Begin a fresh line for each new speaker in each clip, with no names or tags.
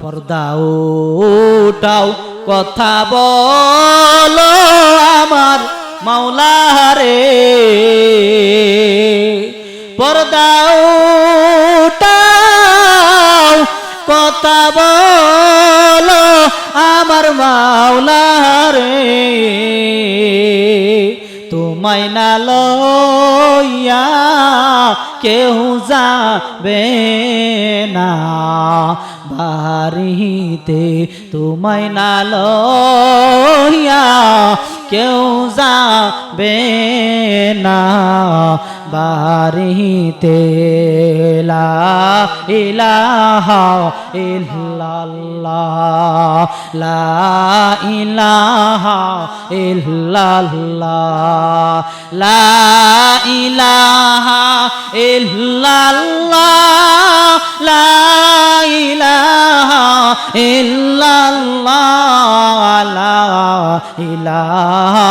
পর্দা উঠাও। কথা বলো আমার মাওলারে। পর্দা উঠাও। কথা বলো আমার মাওলারে। তোমায় না লইয়া কেউ যাবে না। বাড়িতে তোমায় না লইয়া কেউ যাবে না। বাড়িতে লা ইলাহা ইল্লাল্লাহ, লা ইলাহা ইল্লাল্লাহ, লা ইলাহা ইল্লাল্লাহ, লা ইলাহা ইল্লাল্লাহ, লা ইলাহা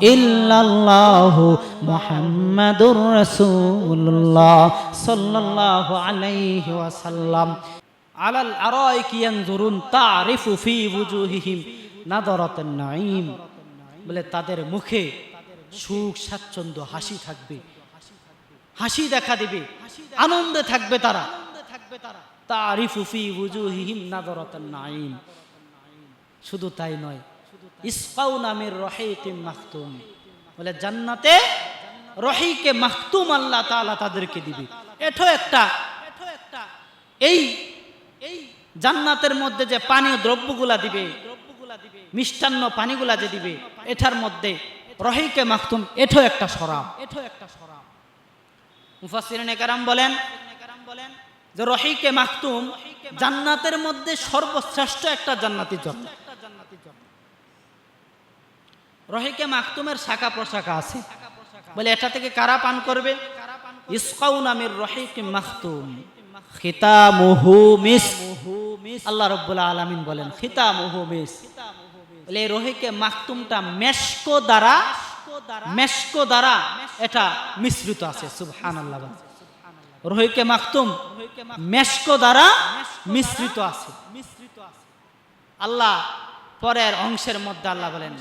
ইল্লাল্লাহু মুহাম্মাদুর রাসূলুল্লাহ সাল্লাল্লাহু আলাইহি ওয়াসাল্লাম। আলাল ইয়ানজুরুন তারিফু ফি নাঈম। বলে তাদের মুখে সুখ, স্বাচ্ছন্দ্য, হাসি থাকবে। হাসি দেখা দিবে। আনন্দে থাকবে তারা। তারিফু ফি ওয়ুজুহিহিম নাদরাতুন নাঈম। শুধু তাই নয় ইসকাউ নামের রহিকিম মাখতুম। বলে, জান্নাতে রহিকে মাখতুম আল্লাহ তাআলা তাদেরকে দিবে। এঠো একটা, এই এই জান্নাতের মধ্যে যে পানীয় দ্রব্যগুলা দিবে, মিষ্টান্ন পানিগুলা যে দিবে এটার মধ্যে রহিকে মাখতুম, এঠো একটা শরাব এঠো একটা শরাব মুফাসসিরিনে কারাম বলেন যে রহিকে মাখতুম জান্নাতের মধ্যে সর্বশ্রেষ্ঠ একটা জান্নাতি জল রহিকে মাখতুমের শাখা প্রশাখা আছে। বলে, এটা থেকে কারা পান করবে? ইসকাউ নামের রহিকে মাখতুম। খিতামুহু মিস। আল্লাহ রব্বুল আলামিন বলেন, খিতামুহু মিস। বলে, রহিকে মাখতুমটা মেশকো দ্বারা মেশকো দ্বারা এটা মিশ্রিত আছে। সুবহানাল্লাহ রহিকে মাখতুম মেশকো দ্বারা মিশ্রিত আছে। আল্লাহ পরের অংশের মধ্যে আল্লাহ বলেন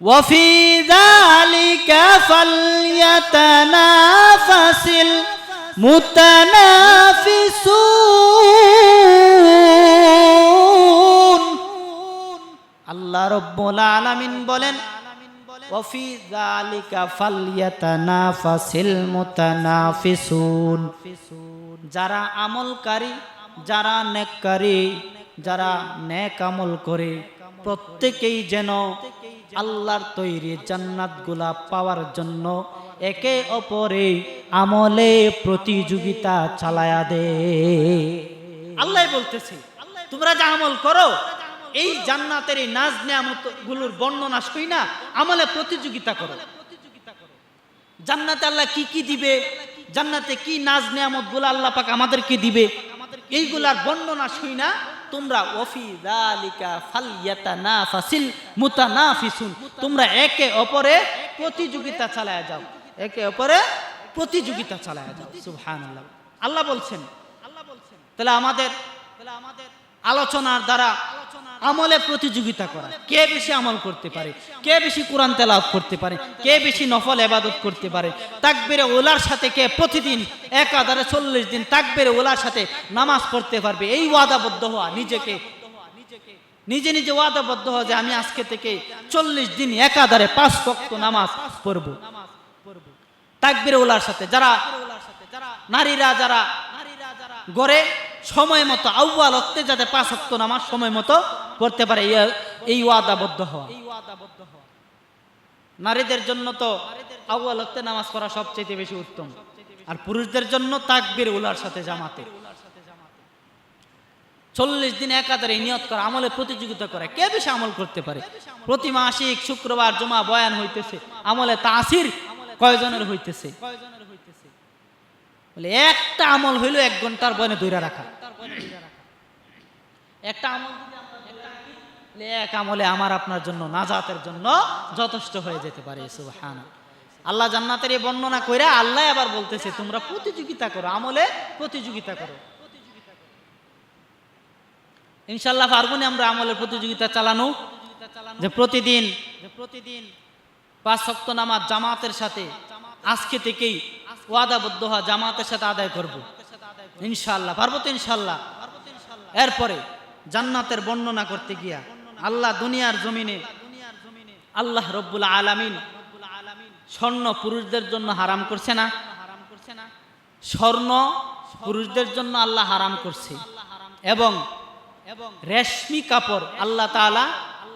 وفي ذلك فليتنافس المتنافسون আল্লাহ রব্বুল আলামিন বলেন ওফি যালিকা ফালয়াতানাফাসিল মুতানাফিসুন যারা আমলকারী যারা নেককারী যারা নেক আমল করে প্রত্যেকেই যেন আল্লাহর তৈরি জান্নাতগুলা পাওয়ার জন্য একে অপরে আমলে প্রতিযোগিতা চালায়া দে। আল্লাহ বলতেছে, তোমরা যা আমল করো, এই জান্নাতের এই নাজ নিয়ামতগুলোর বর্ণনা শুই না, আমলে প্রতিযোগিতা করো। জান্নাতে আল্লাহ কি কি দিবে? জান্নাতে কি নাজ নিয়ামতগুলো আল্লাহ পাক আমাদেরকে দিবে? এইগুলার বর্ণনা শুই না। তোমরা ওফি দালিকা ফালয়াতানাফাসিল মুতানাফিসুন। তোমরা একে অপরে প্রতিযোগিতা চালায়া যাও। একে অপরে প্রতিযোগিতা চালায় যাও। সুবহানাল্লাহ। আল্লাহ বলছেন আল্লাহ বলছেন তাহলে আমাদের তাহলে আমাদের আলোচনার দ্বারা আমলে প্রতিযোগিতা করা। কে বেশি আমল করতে পারে? কে বেশি কোরআন তেলাওয়াত করতে পারে? কে বেশি নফল এবাদত করতে পারে? তাকবিরে ওলার সাথে কে প্রতিদিন একাধারে চল্লিশ দিন তাকবিরে ওলার সাথে নামাজ পড়তে পারবে? এই ওয়াদাবদ্ধ হওয়া, নিজেকে, নিজে নিজে ওয়াদাবদ্ধ হওয়া যে আমি আজকে থেকে চল্লিশ দিন একাধারে পাঁচ ভক্ত নামাজ পড়ব। তাকবিরে ওলার সাথে যারা, নারীরা যারা গড়ে সময় মতো আউ্বাল অক্তে যাতে পাঁচ অক্ত নামাজ সময় মতো পড়তে পারে, এই- ওয়াদাবদ্ধ হওয়া। নারীদের জন্য তো আউ্বাল অক্তে নামাজ পড়া সবচেয়ে বেশি উত্তম। আর পুরুষদের জন্য তাকবির উলার সাথে জামাতে। চল্লিশ দিন একাধারে নিয়ত করা, আমলে প্রতিযোগিতা করে। কে বেশি আমল করতে পারে? প্রতি মাসিক শুক্রবার, জমা বয়ান হইতেছে। আমলে তাসির কয়জনের হইতেছে? বলে, একটা আমল হইল এক ঘণ্টার বয়নে দৈরা রাখা। একটা আমল এক আমলে আমার, আপনার জন্য নাজাতের জন্য যথেষ্ট হয়ে যেতে পারে আল্লাহ জান্নাতের এই বর্ণনা কইরা আল্লাহ আবার বলতেছে, তোমরা প্রতিযোগিতা করো, আমলে প্রতিযোগিতা করো। ইনশাল্লাহ পারবনি আমরা আমলের প্রতিযোগিতা চালানো, যে প্রতিদিন প্রতিদিন পাঁচ শক্ত নামাজ জামাতের সাথে, আজকে থেকেই ওয়াদাবদ্ধ হওয়া জামাতের সাথে আদায় করব। ইনশাল্লাহ পারব তো ইনশাল্লাহ এরপরে জান্নাতের বর্ণনা করতে গিয়া আল্লাহ দুনিয়ার জমিনে, আল্লাহ রব্বুল আলামিন স্বর্ণ পুরুষদের জন্য হারাম করছে না? স্বর্ণ পুরুষদের জন্য আল্লাহ হারাম করছে। এবং রেশমি কাপড় আল্লাহ তাআলা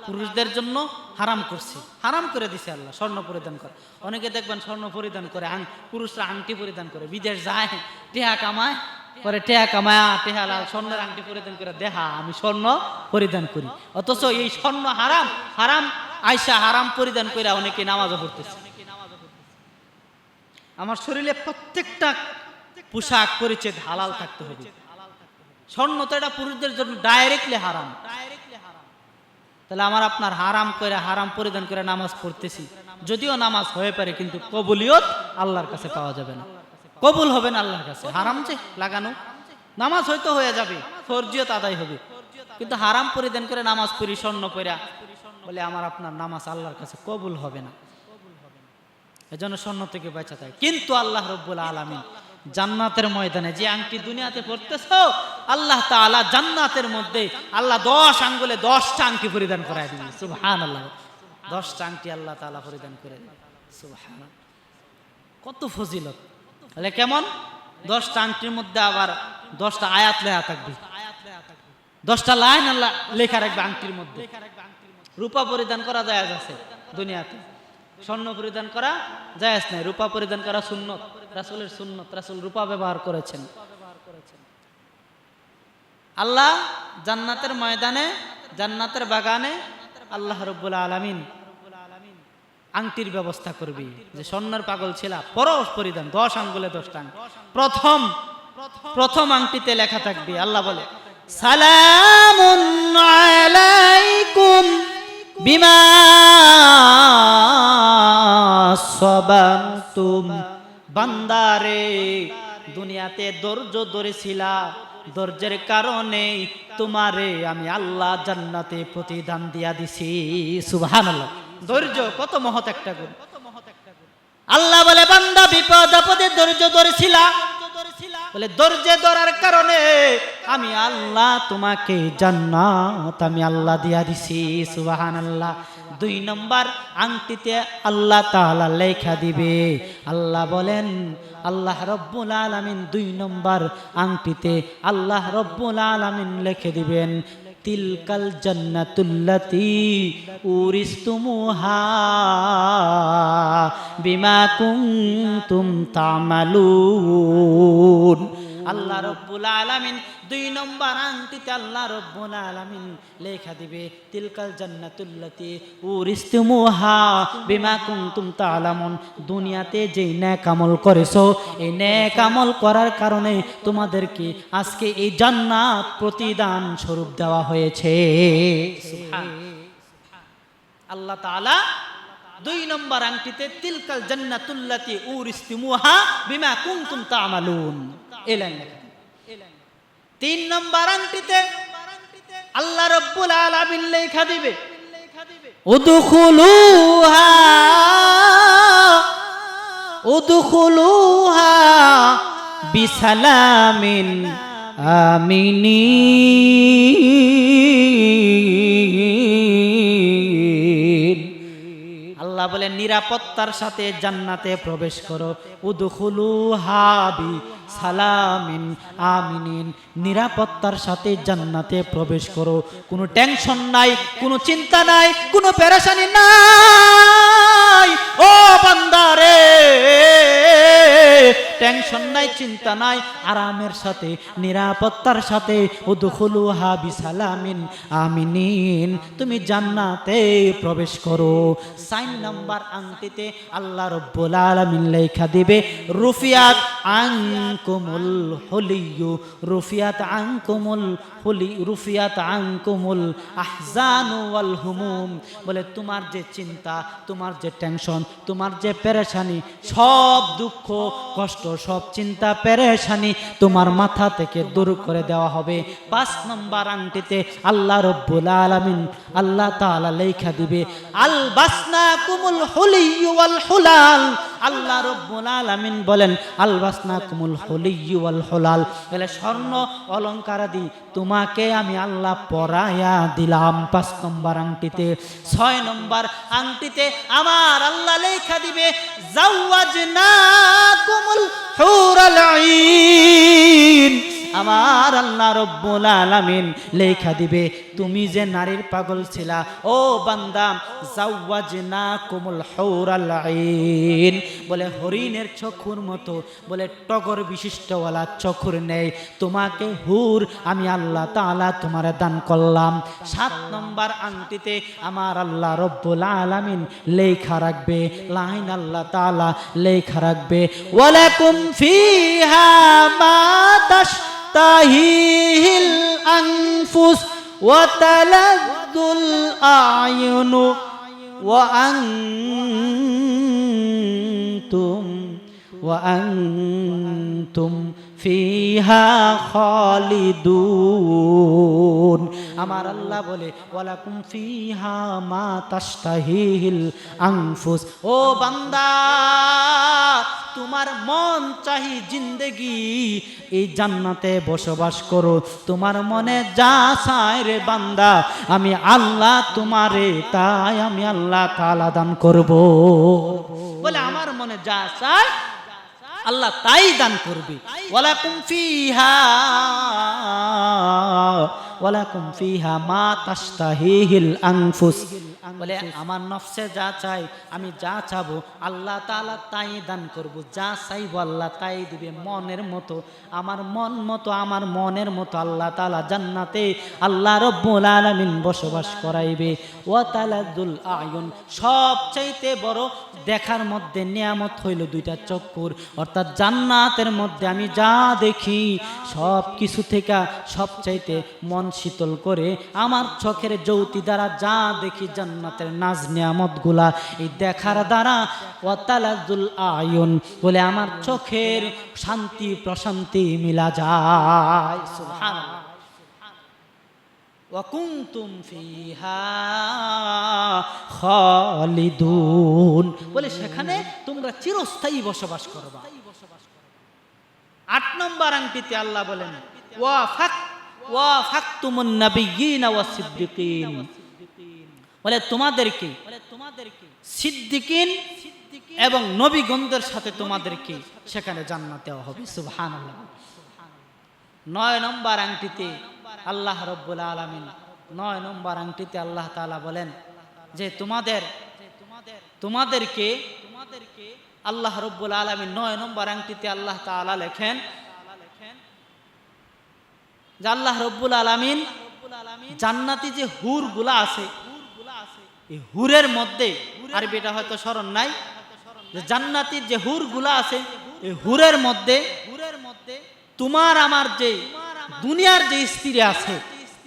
পুরুষদের জন্য হারাম করছে। হারাম করে দিছে আল্লাহ, স্বর্ণ পরিধান করে। অনেকে দেখবেন স্বর্ণ পরিধান করে, আং পুরুষরা আংটি পরিধান করে, বিদেশ যায়, টেহা কামায়, পরে টেহা কামায়া টেহা লাল, স্বর্ণের আংটি পরিধান করে, দেহা, আমি স্বর্ণ পরিধান করি। অথচ এই স্বর্ণ হারাম হারাম, আয়সা হারাম পরিধান করে অনেকে নামাজও পড়তেছে। আমার শরীরে প্রত্যেকটা পোশাক পরিচ্ছেদ হালাল থাকতে হবে। স্বর্ণ তো এটা পুরুষদের জন্য ডাইরেক্টলি হারাম। তাহলে আমার আপনার হারাম করে হারাম পরিধান করে নামাজ পড়তেছি। যদিও নামাজ হয়ে পারে, কিন্তু কবুলিয়ত আল্লাহর কাছে পাওয়া যাবে না। কবুল হবে না আল্লাহর কাছে। হারাম যে লাগানো। নামাজ হয়তো হয়ে যাবে, ফরজিয়ত আদায় হবে। কিন্তু হারাম পরিধান করে নামাজ পড়ি স্বর্ণ পড়া বলে আমার আপনার নামাজ আল্লাহর কাছে কবুল হবে না। এজন্য স্বর্ণ থেকে বেঁচে থাকে। কিন্তু আল্লাহ রব্বুল আলমিন জান্নাতের ময়দানে যে আংটি দুনিয়াতে পড়তেছ আল্লাহ তাআলা জান্নাতের মধ্যে আল্লাহ দশ আঙ্গুলে দশটা আংটি পরিধান করাই দিলেন সুবহান আল্লাহ দশটা আংটি আল্লাহ তাআলা পরিধান করে সুবহান কত ফজিলত। তাহলে কেমন? দশটা আংটির মধ্যে আবার দশটা আয়াত লেখা থাকবে। দশটা লাইন আল্লাহ লেখা রাখবে আংটির মধ্যে। রূপা পরিধান করা যায় আছে দুনিয়াতে। স্বর্ণ পরিধান করা জায়েজ নাই। রূপা পরিধান করা সুন্নত। রাসূলের সুন্নত, রাসূল রূপা ব্যবহার করেছেন। আল্লাহ জান্নাতের ময়দানে, জান্নাতের বাগানে আল্লাহ রব্বুল আলামিন আংটির ব্যবস্থা করবি। যে স্বর্ণের পাগল ছিল, পরশ পরিধান, দশ আঙ্গুলে দশটা প্রথম প্রথম আংটিতে লেখা থাকবে, আল্লাহ বলে, সালামুন আলাইকুম বিমা সবান্তুম। বান্দারে, দুনিয়াতে ধৈর্য ধরেছিলা। ধৈর্যের কারণে তোমারে আমি আল্লাহ জান্নাতে প্রতিদান দিয়া দিছি। সুবহানাল্লাহ। ধৈর্য কত মহৎ একটা গুণ। আল্লাহ বলে, বান্দা, বিপদ, আপদে ধৈর্য ধরেছিলা। বলে, ধৈর্য ধরার কারণে আমি আল্লাহ তোমাকে জান্নাত আমি আল্লাহ দিয়া দিছি। সুবাহান আল্লাহ দুই নম্বর আংটিতে আল্লাহ তাআলা লেখা দিবে। আল্লাহ বলেন, আল্লাহ রব্বুল আলামিন দুই নম্বর আংটিতে আল্লাহ রব্বুল আলামিন লিখে দিবেন, তিলকাল জান্নাতুল্লাতি উরিস্তুমুহা বিমা কুনতুম তামালুন। আল্লাহ রব্বুল আলামিন দুই নম্বর আংটিতে আল্লাহ রব্বুল আলামিন লেখা দিবে, তিলকাল জান্নাতুল্লাতি উরিস্তুমুহা বিমা কুনতুম তালামুন দুনিয়াতে যেই ন্যাক আমল করেছ, এই ন্যাক আমল করার কারণে তোমাদেরকে আজকে এই জান্নাত প্রতিদান স্বরূপ দেওয়া হয়েছে। আল্লাহ তাআলা দুই নম্বর আংটিতে, তিলকাল জান্নাতুল্লাতি উরিস্তুমুহা বিমা কুনতুম তামালুন এলেন তিন নম্বর আংটিতে আল্লাহ রব্বুল আলামিন লেখা দিবে, উদখুলুহা উদখুলুহা বিসালামিন আমিনিন। আল্লাহ বলে নিরাপত্তার সাথে জান্নাতে প্রবেশ করো। উদখুলু হাবি সালামিন, আমিনিন। নিরাপত্তার সাথে জান্নাতে প্রবেশ করো। কোনো টেনশন নাই, কোনো চিন্তা নাই, কোনো পেরেশানি নাই। ও বান্দারে! টেনশন নাই, চিন্তা নাই, আরামের সাথে, নিরাপত্তার সাথে উদখুলু হাবি সালামিন আমিনিন। তুমি জান্নাতে প্রবেশ করো। সাইন নাম্বার আংটিতে আল্লাহ রব্বুল আলামিন লেখা দিবে, রুফিয়াত আনকুমুল হুলিয়ু, রুফিয়াত আনকুমুল হুলি, রুফিয়াত আনকুমুল আহজানু ওয়াল হুমুম। বলে, তোমার যে চিন্তা, তোমার যে টেনশন, তোমার যে পেরেশানি, সব দুঃখ, কষ্ট সব চিন্তা পেরেশানি তোমার মাথা থেকে দূর করে দেওয়া হবে। পাঁচ নম্বর আংটিতে আল্লাহ রব্বুল আলামিন আল্লাহ তাআলা লেখা দিবে, আল বাসনা কুমুল ওয়াল হুলাল। আল্লাহ রব্বুল আলামিন বলেন, আল বাসনা কুমুল হুলিয়ু ওয়াল হুলাল। বলে স্বর্ণ অলংকারাদি তোমাকে আমি আল্লাহ পরায়া দিলাম। পাঁচ নম্বর আংটিতে, ছয় নম্বর আংটিতে আমার আল্লাহ লেখা দিবে জাওয়াজনা কুমুল আমার আল্লাহ রব্বুল আলামিন লেখা দিবে তুমি যে নারীর পাগল ছিলা, ও বান্দা জাওয়াজনা কুমুল হুরাল বলে, হরিণের চক্ষুর মতো, বলে, টগর বিশিষ্টওয়ালা চক্ষুর নেই। তোমাকে হুর, আমি আল্লাহ তাআলা তোমার দান করলাম। সাত নম্বর আংটিতে আমার আল্লাহ রব্বুল আলামিন লেখা রাখবে, লাইন আল্লাহ তাআলা লেখা রাখবে, ওয়ালাকুম ফিহা মা তাশতাহিল আনফুস। وتلذ الأعين وأنتم وأنتم ফিহা খালিদুন। আমার আল্লাহ বলে, ওয়ালাকুম ফিহা মা তাশতাহিল আনফুস। ও বান্দা, তোমার মন চাহি জিন্দেগি, এই জান্নাতে বসবাস করো। তোমার মনে যা চায় রে বান্দা, আমি আল্লাহ তোমারে, তাই আমি আল্লাহ তাআলা দান করব। বলে, আমার মনে যা চায় আল্লাহ তাই দান করবে। ওয়ালাকুম ফিহা। ওয়ালাকুম ফিহা মা তাশতাহিল আনফুস। বলে, আমার নফসে যা চাই, আমি যা চাবো, আল্লাহ তাআলা তাই দান করব। যা চাইব আল্লাহ তাই দিবে মনের মতো। আমার মন মতো, আমার মনের মতো আল্লাহ তাআলা জান্নাতে আল্লাহ রব্বুল আলামিন বসবাস করাইবে। ওয়া তালাদুল আয়ুন, সবচাইতে বড় দেখার মধ্যে নিয়ামত হইল দুইটা চক্কর অর্থাৎ জান্নাতের মধ্যে আমি যা দেখি সব কিছু থেকে সবচাইতে মন শীতল করে আমার চোখের জ্যোতি দ্বারা যা দেখি জান্নাতের নাজ নিয়ামতগুলা এই দেখার দ্বারা ওয়াতালাজুল আয়ুন বলে আমার চোখের শান্তি প্রশান্তি মিলা যায়। ওয়াকুন্তুম ফিহা বলে সেখানে তোমরা চিরস্থায়ী বসবাস করবা। আট নম্বর আংটিতে আল্লাহ বলেন ওয়া ফাক ওয়া ফাকতুমুন নাবিয়িনা ওয়া সিদ্দিকিন বলে, তোমাদেরকে সিদ্দিকিন এবং নবীগণদের সাথে তোমাদেরকে সেখানে জান্নাত দেওয়া হবে। সুবহানাল্লাহ। নয় নম্বর আংটিতে আল্লাহ রব্বুল আলমিন, নয় নম্বর আংটিতে আল্লাহ তাআলা বলেন যে, তোমাদের তোমাদেরকে তোমাদেরকে আল্লাহ রব্বুল আলমিন নয় নম্বর আংটিতে আল্লাহ তাআলা লেখেন যে আল্লাহ রব্বুল আলমিন জান্নাতি যে হুরগুলা আছে, এই হুরের মধ্যে আরবি এটা হয়তো স্মরণ নাই, যে জান্নাতির যে হুরগুলা আছে, এই হুরের মধ্যে হুরের মধ্যে তোমার আমার যে দুনিয়ার যে স্ত্রী আছে,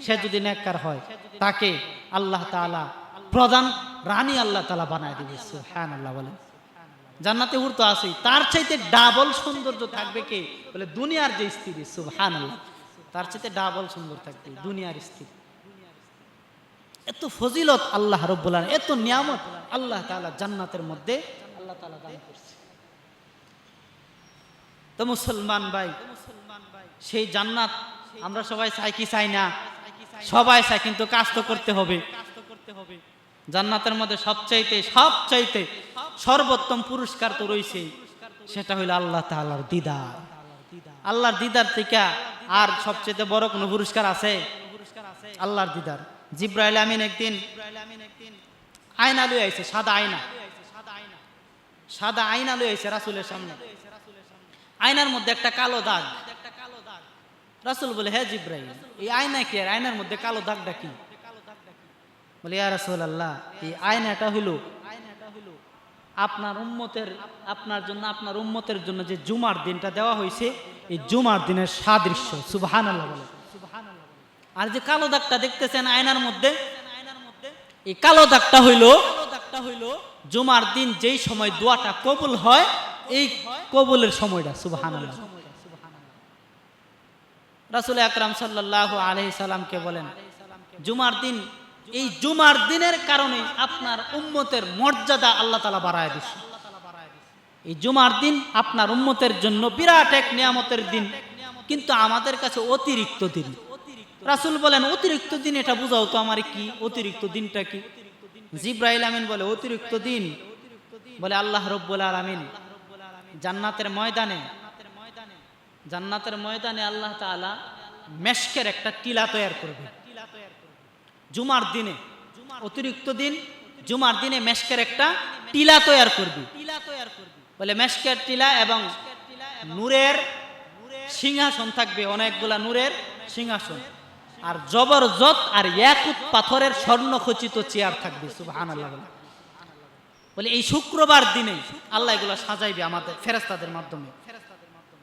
সে যদি নেককার হয়, তাকে আল্লাহ তাআলা প্রধান রানী আল্লাহ তালা বানায় দিবে হ্যাঁ আল্লাহ বলেন জান্নাতে হুর তো আছেই, তার চাইতে ডাবল সৌন্দর্য থাকবে কে? বলে দুনিয়ার যে স্ত্রী সুবহান আল্লাহ তার চাইতে ডাবল সুন্দর থাকবে, দুনিয়ার স্ত্রী। এত ফজিলত আল্লাহ রব্বুল এত নিয়ামত আল্লাহ তাআলা জান্নাতের মধ্যে আল্লাহ তাআলা দান করছে। তো মুসলমান ভাই, সেই জান্নাত আমরা সবাই চাই কি চাই না? সবাই চাই, কিন্তু কাজ তো করতে হবে। জান্নাতের মধ্যে সবচাইতে সবচাইতে সর্বোত্তম পুরস্কার তো রয়েছে সেটা হইল আল্লাহ তাআলার দিদার। আল্লাহর দিদার থেকে আর সবচেয়ে বড় কোনো পুরস্কার আছে? আল্লাহর দিদার। জিব্রাইল আমিন একদিন আয়না লই আইছে, সাদা আয়না। সাদা আয়না লই আইছে রাসুলের সামনে। আয়নার মধ্যে একটা কালো দাগ। রাসুল বলে হ্যাঁ জিব্রাহিম এই আয়না কি আর? আয়নার মধ্যে কালো দাগটা কি? বলে, ইয়া রাসুল আল্লাহ এই আয়নাটা হইল আপনার উম্মতের, আপনার জন্য, আপনার উম্মতের জন্য যে জুমার দিনটা দেওয়া হয়েছে এই জুমার দিনের সাদৃশ্য সুবহান আল্লাহ বলে। আর যে কালো দাগটা দেখতেছেন আয়নার মধ্যে, এই কালো দাগটা হইল, জুমার দিন যেই সময় দোয়াটা কবুল হয়, এই কবুলের সময়টা সুবহান আল্লাহ রাসুল আকরাম সাল্লাহ আলহি সাল্লামকে বলেন, জুমার দিন, এই জুমার দিনের কারণে আপনার উম্মতের মর্যাদা আল্লাহ তালা বাড়ায় দিচ্ছে এই জুমার দিন আপনার উম্মতের জন্য বিরাট এক নিয়ামতের দিন। কিন্তু আমাদের কাছে অতিরিক্ত দিন। রাসুল বলেন, অতিরিক্ত দিন, এটা বুঝাও তো আমার কি? অতিরিক্ত দিনটা কি? জিব্রাহিল আমিন বলে, অতিরিক্ত দিন। বলে, আল্লাহ রব্বুল আলমিন জান্নাতের ময়দানে জান্নাতের ময়দানে আল্লাহ তাআলা মেশকের একটা টিলা তৈরি করবে। জুমার দিনে অতিরিক্ত দিন, জুমার দিনে মেশকের একটা টিলা তৈরি করবি। বলে মেশকের টিলা এবং নূরের সিংহাসন থাকবে, অনেকগুলা নূরের সিংহাসন। আর জবরজত আর ইয়াকুত পাথরের স্বর্ণ খচিত চেয়ার থাকবে বলে। এই শুক্রবার দিনে আল্লাহ এগুলো সাজাইবে আমাদের ফেরেস্তাদের মাধ্যমে।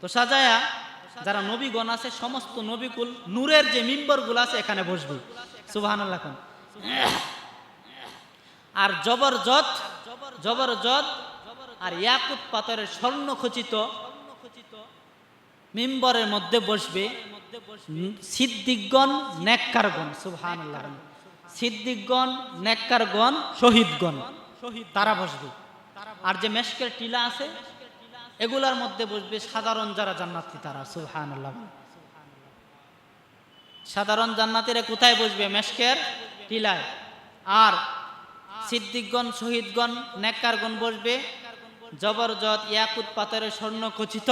তো সাজায়া যারা নবীগণ আছে, সমস্ত নবীকুল নূরের যে মিম্বরগুলো আছে, এখানে বসবে সুবাহান আর জবরজত জবরজত আর ইয়াকুত পাথরের স্বর্ণ খচিত মিম্বরের মধ্যে বসবে। সিদ্দিকগণ নেককারগণ সুবহান সিদ্দিকগণ নেককারগণ শহীদগণ, তারা বসবে। আর যে মেশকের টিলা আছে, এগুলার মধ্যে বসবে সাধারণ যারা জান্নাতি তারা সুহান সাধারণ জান্নাতিরা কোথায় বসবে? মেশকের টিলায়। আর সিদ্দিকগণ, শহীদগণ নেককারগণ বসবে জবরজত ইয়াকুত পাথরের স্বর্ণ খচিত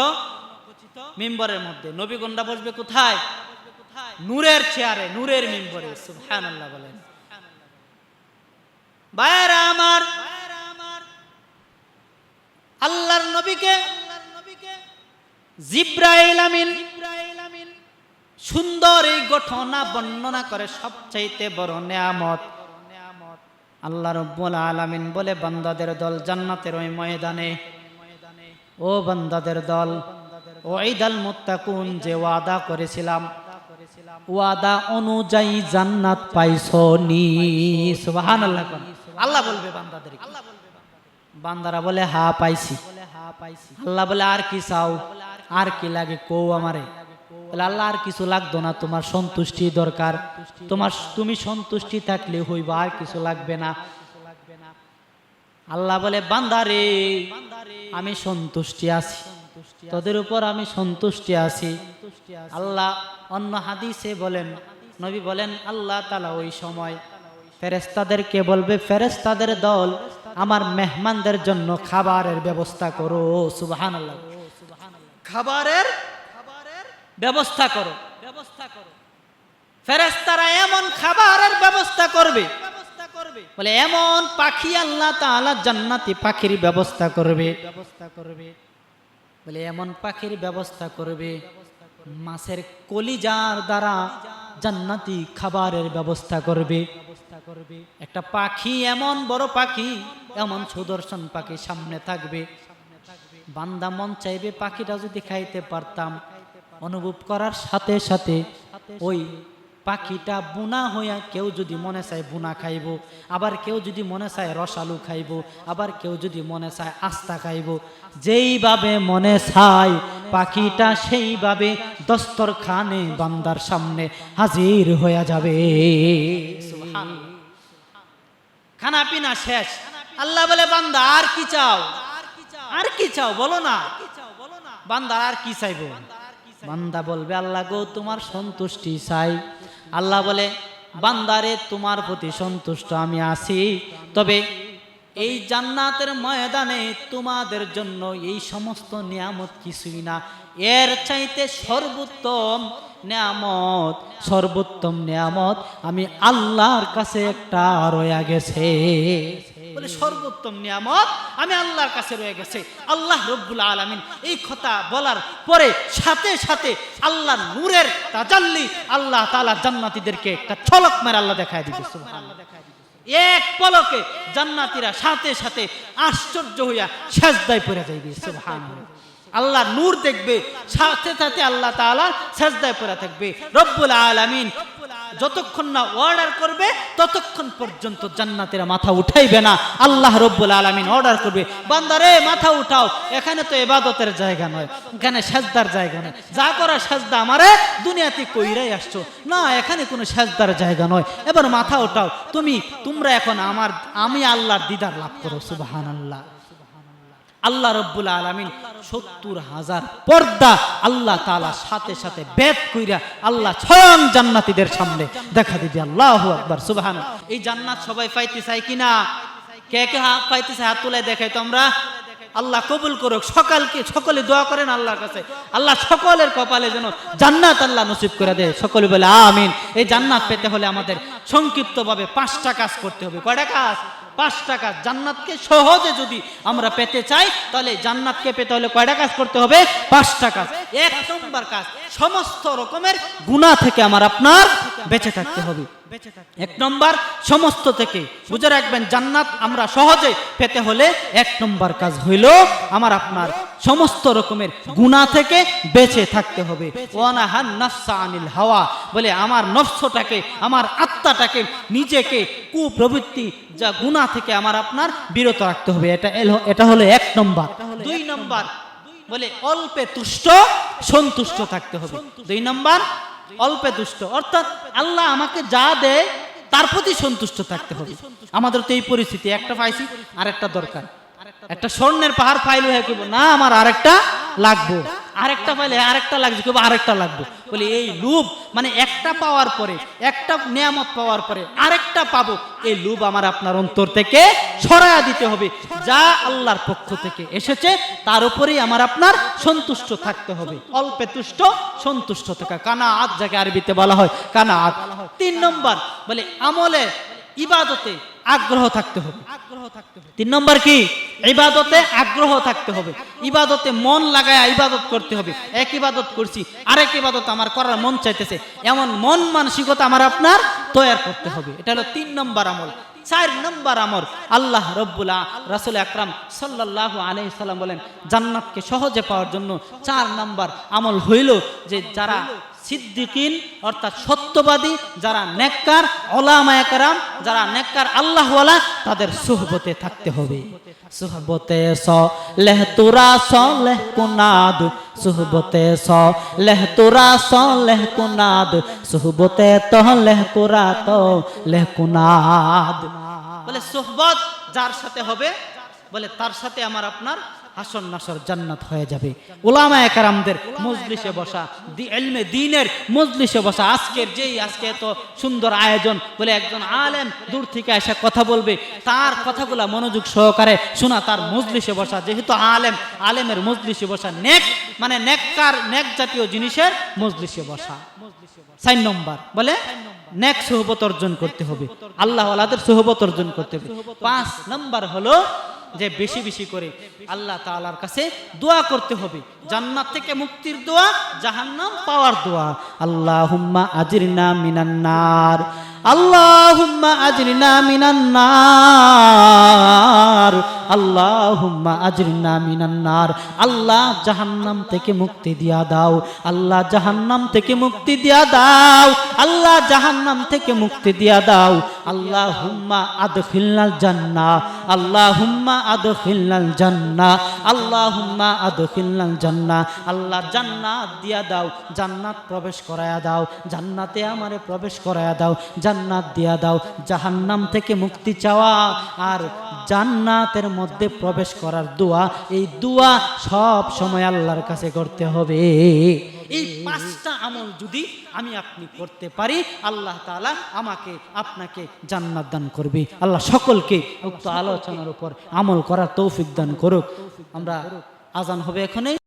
মিম্বরের মধ্যে। নবীগণরা বসবে কোথায়? নূরের চেয়ারে, নূরের মিম্বরে সুবহান আল্লাহ বলেন। বায়রা আমার, আল্লাহর নবীকে জিব্রাইল আমিন সুন্দর এই ঘটনা বর্ণনা করে সবচাইতে বড় নেয়ামত। আল্লাহ রব্বুল আলামিন বলে, বান্দাদের দল জান্নাতের ওই ময়দানে। ও বান্দাদের দল ওই দল মুত্তাকুন, যে ওয়াদা করেছিলাম, ওয়াদা অনুযায়ী জান্নাত পাইছো নি সুবহানাল্লাহ আল্লাহ বলবে বান্দাদেরকে। বান্দারা বলে, হা, পাইছি। আল্লাহ বলে, আর কি চাও? আর কি লাগে? কৌ আমারে। আল্লাহ আর কিছু লাগতো না, তোমার সন্তুষ্টি দরকার। তোমার তুমি সন্তুষ্টি থাকলে হইব আর কিছু লাগবে না। আল্লাহ বলে বান্দারে আমি সন্তুষ্টি আছি। তোদের উপর আমি সন্তুষ্টি আছি। আল্লাহ অন্য হাদিসে বলেন, নবী বলেন, আল্লাহ তালা ওই সময় ফেরেস্তাদেরকে বলবে ফেরেস্তাদের দল আমার মেহমানদের জন্য খাবারের ব্যবস্থা করো। সুবাহান খাবারের ব্যবস্থা করো। ব্যবস্থা করো ফেরেস্তারা এমন খাবারের ব্যবস্থা করবে। বলে এমন পাখি আল্লাহ তাআলা জান্নাতি পাখির ব্যবস্থা করবে। ব্যবস্থা করবে বলে এমন পাখির ব্যবস্থা করবে, মাছের কলিজার দ্বারা জান্নাতি খাবারের ব্যবস্থা করবে করবে। একটা পাখি এমন বড় পাখি, এমন সুদর্শন পাখি সামনে থাকবে। বান্দা মন চাইবে পাখিটা যদি খাইতে পারতাম অনুভব করার সাথে সাথে ওই পাখিটা বুনা হইয়া কেউ যদি মনে চায় বুনা খাইব, আবার কেউ যদি মনে চায় রসালু খাইব, আবার কেউ যদি মনে চায় আস্তা খাইব, যেইভাবে মনে চায় পাখিটা সেইভাবে দস্তর দস্তরখানে বান্দার সামনে হাজির হয়ে যাবে। খানা পিনা শেষ। আল্লাহ বলে, বান্দা, আর কি চাও? আর কি চাও? বলো না। বান্দা, আর কি চাইব? বান্দা বলবে, আল্লাহ গো, তোমার সন্তুষ্টি চাই। আল্লাহ বলে, বান্দারে, তোমার প্রতি সন্তুষ্ট আমি আছি। তবে এই জান্নাতের ময়দানে তোমাদের জন্য এই সমস্ত নিয়ামত কিছুই না। এর চাইতে সর্বোত্তম নিয়ামত সর্বোত্তম নিয়ামত, আমি আল্লাহর কাছে একটা রয়া গেছে। বলে সর্বোত্তম নিয়ামত আমি আল্লাহর কাছে রয়ে গেছে। আল্লাহ রব্বুল আলমিন এই কথা বলার পরে সাথে সাথে আল্লাহ নূরের তাজাল্লি আল্লাহ তালা জান্নাতিদেরকে একটা ছলক মেরে আল্লাহ দেখায় দিবে এক পলকে জান্নাতিরা সাথে সাথে আশ্চর্য হইয়া শেষদায় পড়ে যাইবে সুবহানাল্লাহ। আল্লাহ নূর দেখবে, সাথে সাথে আল্লাহ তাআলা সেজদায় পড়ে থাকবে। রব্বুল আলামিন যতক্ষণ না অর্ডার করবে, ততক্ষণ পর্যন্ত জান্নাতেরা মাথা উঠাইবে না। আল্লাহ রব্বুল আলামিন অর্ডার করবে বান্দারে মাথা উঠাও। এখানে তো এবাদতের জায়গা নয়, এখানে সেজদার জায়গা নয়। যা করা সেজদা আমারে দুনিয়াতে কইরাই আসছো। না, এখানে কোনো সেজদার জায়গা নয়। এবার মাথা উঠাও। তুমি, তোমরা এখন আমার, আমি আল্লাহর দিদার লাভ করো, সুবহানাল্লাহ। আল্লাহ রব্বুল আলমিন সত্তর হাজার পর্দা আল্লাহ তালা সাথে সাথে বেদ কইরা আল্লাহ স্বয়ং জান্নাতীদের সামনে দেখা দিবি। আল্লাহ আকবার সুবহান এই জান্নাত সবাই পাইতে চাই কিনা? কে কে হাত পাইতে চাই হাত তুলে দেখাই তো আমরা। আল্লাহ কবুল করুক, সকালকে সকলে দোয়া করেন আল্লাহর কাছে। আল্লাহ সকলের কপালে যেন জান্নাত আল্লাহ নসিব করে দেয়। সকলে বলে, আমিন। এই জান্নাত পেতে হলে আমাদের সংক্ষিপ্তভাবে পাঁচটা কাজ করতে হবে। কয়টা কাজ? পাঁচটা টাকা জান্নাতকে সহজে যদি আমরা পেতে চাই, তাহলে জান্নাতকে পেতে হলে কয়টা কাজ করতে হবে? পাঁচ টাকা এক নম্বর কাজ, সমস্ত রকমের গুণা থেকে আমার আপনার বেঁচে থাকতে হবে। এক নম্বর সমস্ত থেকে বুঝে রাখবেন জান্নাত আমরা সহজে পেতে হলে এক নম্বর কাজ হইল আমার আপনার সমস্ত রকমের গুণা থেকে বেঁচে থাকতে হবে। ওয়ানাহান নাফসা আনিল হাওয়া। বলে আমার নফসটাকে আমার আত্মাটাকে নিজেকে কুপ্রবৃত্তি যা গুণা থেকে আমার আপনার বিরত রাখতে হবে। এটা এটা হলো এক নম্বর। দুই নম্বর বলে অল্পে তুষ্ট সন্তুষ্ট থাকতে হবে। দুই নম্বর অল্পে দুষ্ট। অর্থাৎ আল্লাহ আমাকে যা দেয়, তার প্রতি সন্তুষ্ট থাকতে হবে। আমাদের তো এই পরিস্থিতি, একটা পাইছি আর একটা দরকার। একটা স্বর্ণের পাহাড় ফাইল হয়ে কেবল না, আমার আরেকটা লাগবো। আরেকটা পাইলে আরেকটা লাগছে কেবল আরেকটা লাগবে। বলে, এই লুভ মানে একটা পাওয়ার পরে, একটা নিয়ামত পাওয়ার পরে আরেকটা পাবো, এই লুভ আমার আপনার অন্তর থেকে সরায়া দিতে হবে। যা আল্লাহর পক্ষ থেকে এসেছে, তার উপরেই আমার আপনার সন্তুষ্ট থাকতে হবে। অল্পে তুষ্ট, সন্তুষ্ট থাকা। কানা আত যাকে আরবিতে বলা হয় কানা আত তিন নম্বর, বলে আমলে ইবাদতে আগ্রহ থাকতে হবে। আগ্রহ থাকতে হবে। তিন নম্বর কি? ইবাদতে আগ্রহ থাকতে হবে। ইবাদতে মন লাগায় ইবাদত করতে হবে। এক ইবাদত করছি আরেক ইবাদত আমার করার মন চাইতেছে। এমন মন মানসিকতা আমার আপনার তৈরি করতে হবে। এটা হলো তিন নম্বর আমল। চার নম্বর আমল। আল্লাহ রব্বুল্লাহ রাসুল আকরাম সাল্লাহ আলাই সাল্লাম বলেন জান্নাতকে সহজে পাওয়ার জন্য চার নম্বর আমল হইল যে যারা সিদ্দিকিন, অর্থাৎ সত্যবাদী, যারা নেককার ওলামায়ে কেরাম যারা নেককার আল্লাহওয়ালা, তাদের সুহবতে থাকতে হবে। সুহবতে তুরা স লেহ কুনাদ। সুহবতে তুরা স লেহ কুনাদ। সুহবতে তো লেহ কুরা তো লেহ কুনাদ। বলে, সুহবত যার সাথে হবে? বলে, তার সাথে আমার আপনার হাসন নাসর জান্নাত হয়ে যাবে। ওলামা একরামদের মজলিসে বসা, দি এলমে দিনের মজলিসে বসা, আজকের যেই আজকে এত সুন্দর আয়োজন বলে একজন আলেম দূর থেকে এসে কথা বলবে, তার কথাগুলা মনোযোগ সহকারে শোনা, তার মজলিসে বসা। যেহেতু আলেম, আলেমের মজলিসে বসা, নেক মানে নেককার, নেক জাতীয় জিনিসের মজলিসে বসা। চার নম্বর, বলে নেক সোহবত অর্জন করতে হবে। আল্লাহ আল্লাহদের সোহবত অর্জন করতে হবে। পাঁচ নম্বর হলো যে বেশি বেশি করে আল্লাহ তালার কাছে দোয়া করতে হবে। জান্নাত থেকে মুক্তির দোয়া, জাহান্নাম পাওয়ার দোয়া। আল্লাহুম্মা আজরিনা মিনান নার। আল্লাহুম্মা আজরিনা মিনান্নার আল্লাহ হুম্মা আজির মিনান নার। আল্লাহ জাহান্নাম থেকে মুক্তি দিয়া দাও। আল্লাহ জাহান্নাম থেকে মুক্তি দিয়া দাও। আল্লাহ জাহান্নাম থেকে মুক্তি দিয়া দাও। আল্লাহুম্মা আদখিলনাল জান্নাহ, আল্লাহুম্মা আদখিলনাল জান্নাহ, আল্লাহুম্মা আদখিলনাল জান্নাহ। আল্লাহ জান্নাত দিয়া দাও, জান্নাত প্রবেশ করায়া দাও, জান্নাতে আমারে প্রবেশ করায়া দাও, জান্নাত দিয়া দাও। জাহান্নাম থেকে মুক্তি চাওয়া আর জান্নাতের মধ্যে প্রবেশ করার দোয়া, এই দোয়া সব সময় আল্লাহর কাছে করতে হবে। এই পাঁচটা আমল যদি আমি আপনি করতে পারি, আল্লাহ তালা আমাকে, আপনাকে জান্নাত দান করবে। আল্লাহ সকলকে উক্ত আলোচনার উপর আমল করার তৌফিক দান করুক। আমরা আজান হবে এখানে